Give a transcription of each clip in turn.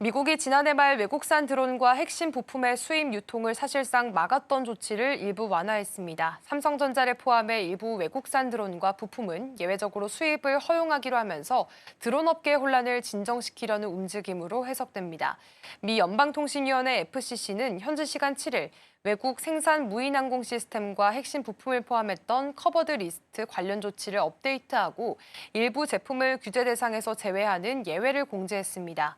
미국이 지난해 말 외국산 드론과 핵심 부품의 수입 유통을 사실상 막았던 조치를 일부 완화했습니다. 삼성전자를 포함해 일부 외국산 드론과 부품은 예외적으로 수입을 허용하기로 하면서 드론 업계의 혼란을 진정시키려는 움직임으로 해석됩니다. 미 연방통신위원회 FCC는 현지 시간 7일 외국 생산 무인 항공 시스템과 핵심 부품을 포함했던 커버드 리스트 관련 조치를 업데이트하고 일부 제품을 규제 대상에서 제외하는 예외를 공지했습니다.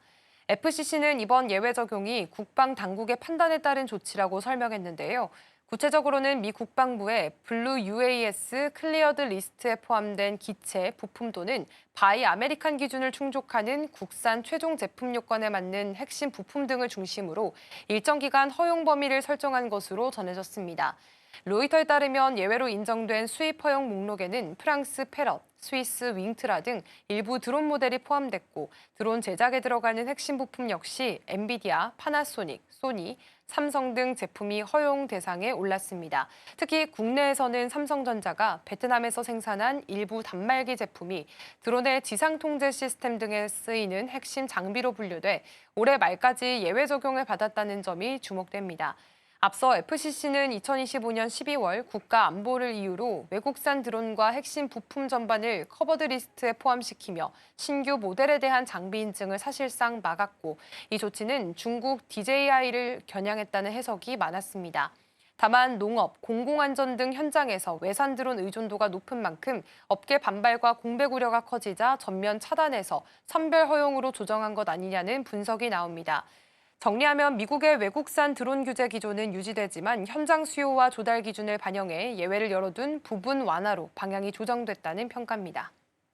FCC는 이번 예외 적용이 국방 당국의 판단에 따른 조치라고 설명했는데요. 구체적으로는 미 국방부의 블루 UAS 클리어드 리스트에 포함된 기체, 부품 또는 바이 아메리칸 기준을 충족하는 국산 최종 제품 요건에 맞는 핵심 부품 등을 중심으로 일정 기간 허용 범위를 설정한 것으로 전해졌습니다. 로이터에 따르면 예외로 인정된 수입 허용 목록에는 프랑스 페럿, 스위스 윙트라 등 일부 드론 모델이 포함됐고 드론 제작에 들어가는 핵심 부품 역시 엔비디아, 파나소닉, 소니, 삼성 등 제품이 허용 대상에 올랐습니다. 특히 국내에서는 삼성전자가 베트남에서 생산한 일부 단말기 제품이 드론의 지상 통제 시스템 등에 쓰이는 핵심 장비로 분류돼 올해 말까지 예외 적용을 받았다는 점이 주목됩니다. 앞서 FCC는 2025년 12월 국가 안보를 이유로 외국산 드론과 핵심 부품 전반을 커버드 리스트에 포함시키며 신규 모델에 대한 장비 인증을 사실상 막았고 이 조치는 중국 DJI를 겨냥했다는 해석이 많았습니다. 다만 농업, 공공안전 등 현장에서 외산 드론 의존도가 높은 만큼 업계 반발과 공백 우려가 커지자 전면 차단해서 선별 허용으로 조정한 것 아니냐는 분석이 나옵니다. 정리하면 미국의 외국산 드론 규제 기조는 유지되지만 현장 수요와 조달 기준을 반영해 예외를 열어둔 부분 완화로 방향이 조정됐다는 평가입니다.